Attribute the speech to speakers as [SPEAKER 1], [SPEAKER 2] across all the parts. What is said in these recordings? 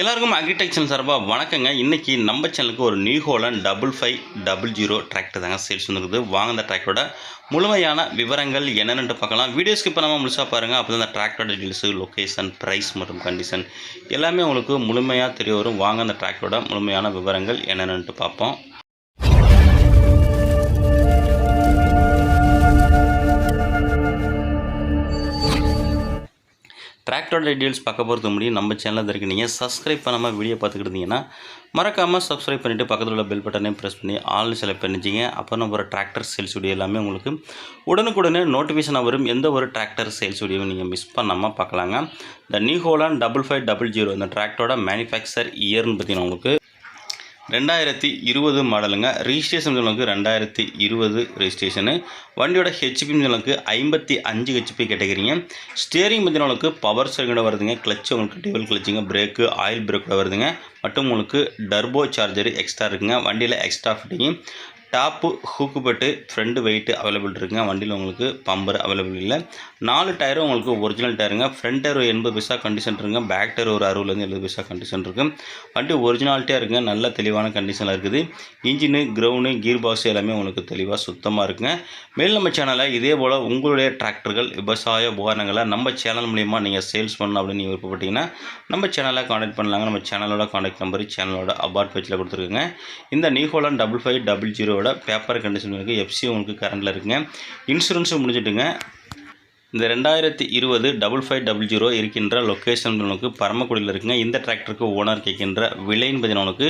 [SPEAKER 1] எல்லாருக்கும் அக்ரிடெக்சர் சார்பாக வணக்கங்க. இன்றைக்கி நம்ம சேனலுக்கு ஒரு New Holland double five double zero tractor தாங்க சேல்ஸ் வந்துருக்குது. வாங்க அந்த டிராக்டரோட முழுமையான விவரங்கள் என்னென்னு பார்க்கலாம். வீடியோஸ்க்கு இப்போ நம்ம முழுசாக பாருங்கள் அப்போ அந்த டிராக்டரோட டீட்டெயில்ஸு லொக்கேஷன் ப்ரைஸ் மற்றும் கண்டிஷன் எல்லாமே உங்களுக்கு முழுமையாக தெரிய வரும். வாங்க அந்த டிராக்டரோட முழுமையான விவரங்கள் என்னென்னு பார்ப்போம். டிராக்டரோட டீட்டெயில்ஸ் பார்க்க போகிறது முடியும். நம்ம சேனலில் இருக்கு நீங்கள் சப்ஸ்கிரைப் பண்ணாமல் வீடியோ பார்த்துக்கிட்டு இருந்தீங்கன்னா மறக்காமல் சப்ஸ்கிரைப் பண்ணிவிட்டு பக்கத்தில் உள்ள பெல் பட்டனையும் ப்ரெஸ் பண்ணி ஆல் செலக்ட் பண்ணிச்சிங்க அப்போ நம்ம ஒரு டிராக்டர் சேல்ஸ் வீடியோ எல்லாமே உங்களுக்கு உடனுக்குடனே நோட்டிஃபிகேஷனாக வரும். எந்த ஒரு டிராக்டர் சேல்ஸ் வீடியோவும் நீங்கள் மிஸ் பண்ணாமல் பார்க்கலாங்க. இந்த New Holland double five double zero இந்த டிராக்டரோட மேனுஃபேக்சர் இயர்னு பார்த்தீங்கன்னா உங்களுக்கு ரெண்டாயிரத்தி இருபது மாடலுங்க. ரிஜிஸ்ட்ரேஷன் உங்களுக்கு ரெண்டாயிரத்தி இருபது ரெஜிஸ்ட்ரேஷனு வண்டியோட ஹெச்பி உங்களுக்கு ஐம்பத்தி அஞ்சு ஹெச்பி கேட்டகிறீங்க ஸ்டியரிங் பார்த்தீங்கன்னா உங்களுக்கு பவர் செகண்டோட வருதுங்க. கிளச் உங்களுக்கு டேபிள் கிளச்சிங்க பிரேக்கு ஆயில் பிரேக்கோட வருதுங்க. மற்றும் உங்களுக்கு டர்போ சார்ஜர் எக்ஸ்ட்ரா இருக்குங்க. வண்டியில் எக்ஸ்ட்ரா ஃபிட்டிங்கு டாப்பு ஹூக்கு பட்டு ஃப்ரண்ட் வெயிட்டு அவைலபிள் இருக்குங்க. வண்டியில் உங்களுக்கு பம்பர் அவைலபிள் இல்லை. நாலு டயரும் உங்களுக்கு ஒரிஜினல் டயருங்க ஃப்ரண்ட் டயர் எண்பது பைசா கண்டிஷன் இருக்குங்க. பேக் டயர் ஒரு அறுபதுலேருந்து எழுபது பைசா கண்டிஷன் இருக்குது வண்டி ஒரிஜினாலிட்டியாக இருக்குங்க. நல்ல தெளிவான கண்டிஷனில் இருக்குது. இன்ஜினு கிரவுண்டு கீர் பாக்ஸ் எல்லாமே உங்களுக்கு தெளிவாக சுத்தமாக இருக்குங்க. மேல் நம்ம சேனலில் இதே போல் உங்களுடைய டிராக்டர்கள் விவசாய உபகரணங்களை நம்ம சேனல் மூலிமா நீங்கள் சேல்ஸ் பண்ணணும் அப்படின்னு நீங்கள் விருப்பப்பட்டீங்கன்னா நம்ம சேனலை காண்டாக்ட் பண்ணலாங்க. நம்ம சேனலோட காண்டாக்ட் நம்பர் சேனலோட அபார்ட் பேஜில் கொடுத்துருக்குங்க. இந்த New Holland double five double zero ஜீரோவோட paper condition இருக்குது எஃப்சி உங்களுக்கு கரண்டில் இருக்குங்க. இன்சூரன்ஸும் முடிஞ்சுட்டுங்க. இந்த ரெண்டாயிரத்தி இருபது டபுள் ஃபைவ் டபுள் ஜீரோ இருக்கின்ற லொக்கேஷன் உனக்கு பரமக்குடியில் இருக்குங்க. இந்த டிராக்டருக்கு ஓனர் கேட்கின்ற விலைன்னு பார்த்தீங்கன்னா உனக்கு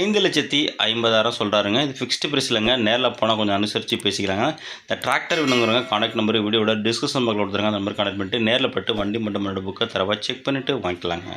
[SPEAKER 1] ஐந்து லட்சத்தி ஐம்பதாயிரம் சொல்கிறாருங்க இது ஃபிக்ஸ்டு ப்ரைஸ் இல்லைங்க. நேரில் போனால் கொஞ்சம் அனுசரித்து பேசிக்கிறாங்க இந்த டிராக்டர் வேணுங்கிறவங்க காண்டாக்ட் நம்பர் வீடியோட டிஸ்கிரிப்ஷன் பக்கத்தில் கொடுத்துருங்க. அந்த நம்பர் கான்டாக்ட் பண்ணிட்டு நேரில் போட்டு வண்டி மட்டும் புக்கை தரவா செக் பண்ணிவிட்டு வாங்கிக்கலாங்க.